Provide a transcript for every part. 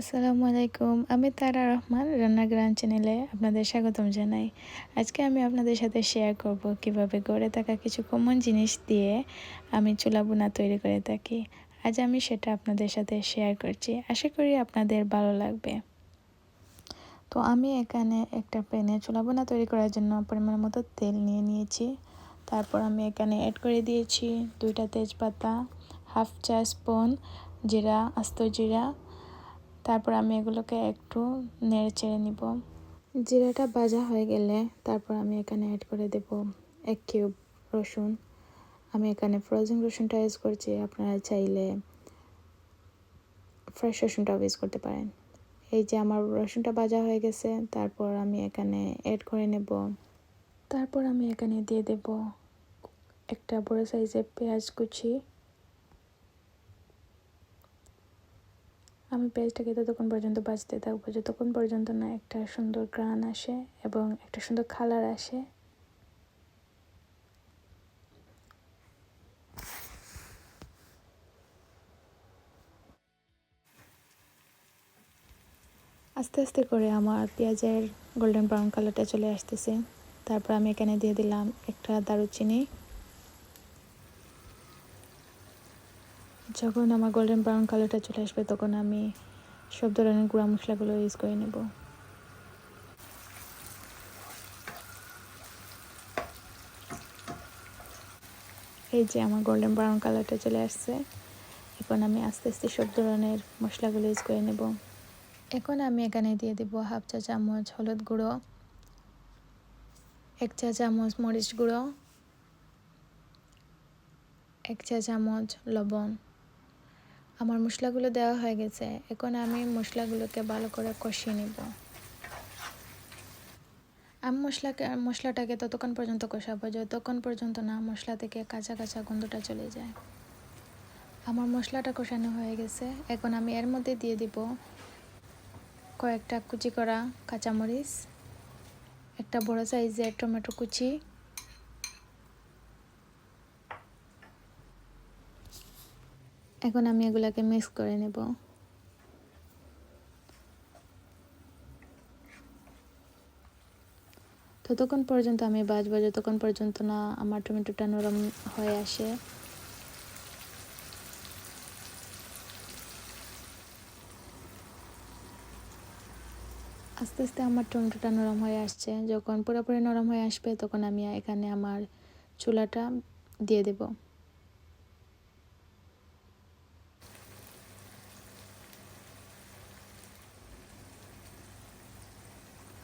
আসসালামু আলাইকুম, আমি তারা রহমান, রান্না গ্রান চ্যানেলে আপনাদের স্বাগতম জানাই। আজকে আমি আপনাদের সাথে শেয়ার করব কীভাবে গড়ে থাকা কিছু কমন জিনিস দিয়ে আমি চুলা বোনা তৈরি করে থাকি। আজ আমি সেটা আপনাদের সাথে শেয়ার করছি, আশা করি আপনাদের ভালো লাগবে। তো আমি এখানে একটা প্যানে চুলা বোনা তৈরি করার জন্য পরিমাণ মতো তেল নিয়ে নিয়েছি। তারপর আমি এখানে অ্যাড করে দিয়েছি দুইটা তেজপাতা হাফ চা স্পুন জিরা, আস্ত জিরা তারপর আমি এগুলোকে একটু নেড়ে চেড়ে নিব। জিরাটা ভাজা হয়ে গেলে তারপর আমি এখানে অ্যাড করে দেব এক কিউব রসুন। আমি এখানে ফ্রোজেন রসুনটা ইউজ করছি, আপনারা চাইলে ফ্রেশ রসুনটাও ইউজ করতে পারেন। এই যে আমার রসুনটা ভাজা হয়ে গেছে, তারপর আমি এখানে অ্যাড করে নেব। তারপর আমি এখানে দিয়ে দেব একটা বড় সাইজের পেঁয়াজ কুচি। আমি পেঁয়াজটাকে ততক্ষণ পর্যন্ত বাজতে থাকব, যতক্ষণ পর্যন্ত না একটা সুন্দর গ্রান আসে এবং একটা সুন্দর কালার আসে। আস্তে আস্তে করে আমার পেঁয়াজের গোল্ডেন ব্রাউন কালারটা চলে আসতেছে। তারপর আমি এখানে দিয়ে দিলাম একটা দারুচিনি। যখন আমার গোল্ডেন ব্রাউন কালারটা চলে আসবে, তখন আমি সব ধরনের গুঁড়া মশলাগুলো ইউজ করে নেব। এই যে আমার গোল্ডেন ব্রাউন কালারটা চলে আসছে, এখন আমি আস্তে আস্তে সব ধরনের মশলাগুলো ইউজ করে নেব। এখন আমি এখানে দিয়ে দেব হাফ চা চামচ হলুদ গুঁড়ো, এক চা চামচ মরিচ গুঁড়ো, এক চা চামচ লবণ। আমার মশলাগুলো দেওয়া হয়ে গেছে। এখন আমি মশলাগুলোকে ভালো করে কষিয়ে নিব। আমি মশলাকে, মশলাটাকে ততক্ষণ পর্যন্ত কষাবো। যতক্ষণ পর্যন্ত না মশলা থেকে কাঁচা কাঁচা গন্ধটা চলে যায়। আমার মশলাটা কষানো হয়ে গেছে। এখন আমি এর মধ্যে দিয়ে দিব কয়েকটা কুচি করা কাঁচামরিচ, একটা বড় সাইজের টমেটো কুচি এখন আমি এগুলাকে মিক্স করে নেব। ততক্ষণ পর্যন্ত আমি বাজবো, যতক্ষণ পর্যন্ত না আমার টমেটোটা নরম হয়ে আসে। আস্তে আস্তে আমার টমেটোটা নরম হয়ে আসছে। যখন পুরোপুরি নরম হয়ে আসবে, তখন আমি এখানে আমার চুলাটা দিয়ে দেবো।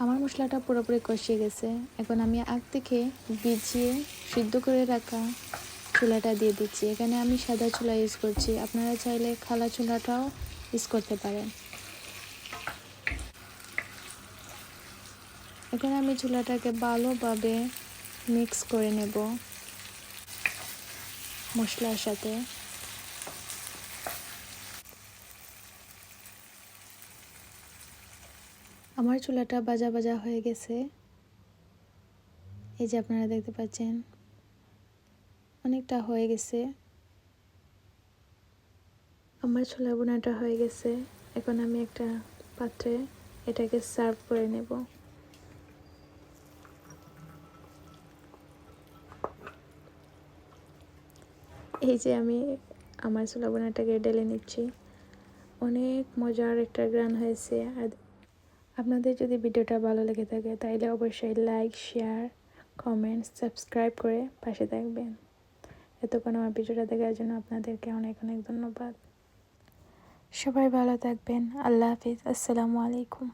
আমার মশলাটা পুরোপুরি কষিয়ে গেছে। এখন আমি আগ থেকে ভিজিয়ে সিদ্ধ করে রাখা চুলাটা দিয়ে দিচ্ছি। এখানে আমি সাদা চুলা ইউজ করছি। আপনারা চাইলে খালা চুলাটাও ইউজ করতে পারেন। এখন আমি চুলাটাকে ভালোভাবে মিক্স করে নেব মশলার সাথে। আমার চুলাটা বাজা বাজা হয়ে গেছে। এই যে আপনারা দেখতে পাচ্ছেন, অনেকটা হয়ে গেছে। আমার ছোলা বোনাটা হয়ে গেছে। এখন আমি একটা পাত্রে এটাকে সার্ভ করে নেব। এই যে আমি আমার ছোলা বোনাটাকে ডেলে নিচ্ছি। অনেক মজার একটা গ্রান হয়েছে। আর আপনাদের যদি ভিডিওটা ভালো লেগে থাকে, তাইলে অবশ্যই লাইক শেয়ার কমেন্ট সাবস্ক্রাইব করে পাশে থাকবেন। এতক্ষণ আমার ভিডিওটা দেখার জন্য আপনাদেরকে অনেক অনেক ধন্যবাদ। সবাই ভালো থাকবেন। আল্লাহ হাফিজ। আসসালামু আলাইকুম।